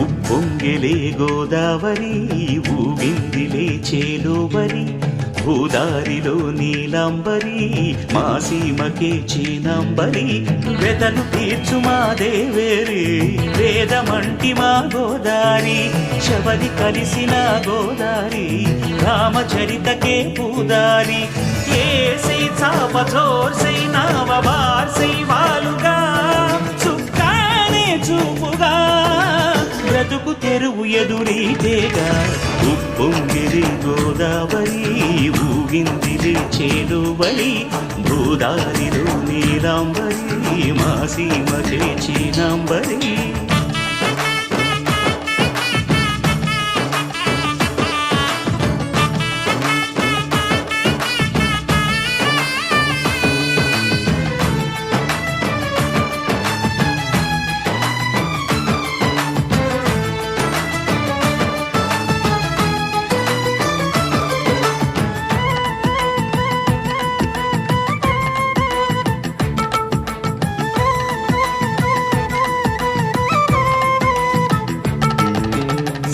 ఉప్పొంగిలే గోదావరి ఊగిందిలే చేలోవరి భూదారిలో నీలంబరి మా సీమకే చీనంబరి. వెతను తీర్చు మా దేవేరి వేదమంటి మా గోదారి శబరి కలిసిన గోదారి రామచరితకే పూదారి. ఏసై చాప చోర్సై నావ బార్సై వాలుగా చుక్కానే చూపుగా. బ్రతుకు తెరువు ఎదురీతేగా ఉప్పొంగిరి గోదావరి ఊగిందిరి చేలువరి భూదారిలో నీలాంబరి మాసీమ సీమకే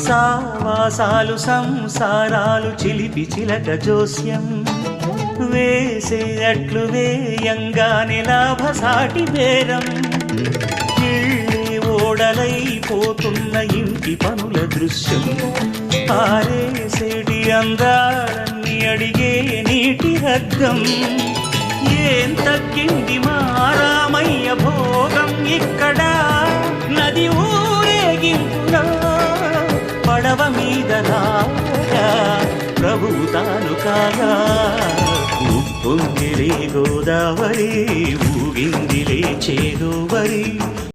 సావాసాలు సంసారాలు చిలిపి చిలక జోస్యం. వేసే అట్లు వేయంగానే లాభసాటి బేరం. ఓడలైపోతున్న ఇంటి పనుల దృశ్యం. ఆరేసేటి అందాలన్నీ అడిగే నీటి రగ్గం ఏం తగ్గింది మారామయ్య భోగం ఇక్కడ? నది ఊ పడవ మీద రాగా ప్రభువు తాను కాగా ఉప్పొంగిలే గోదావరి ఊగిందిలే చేదోవరి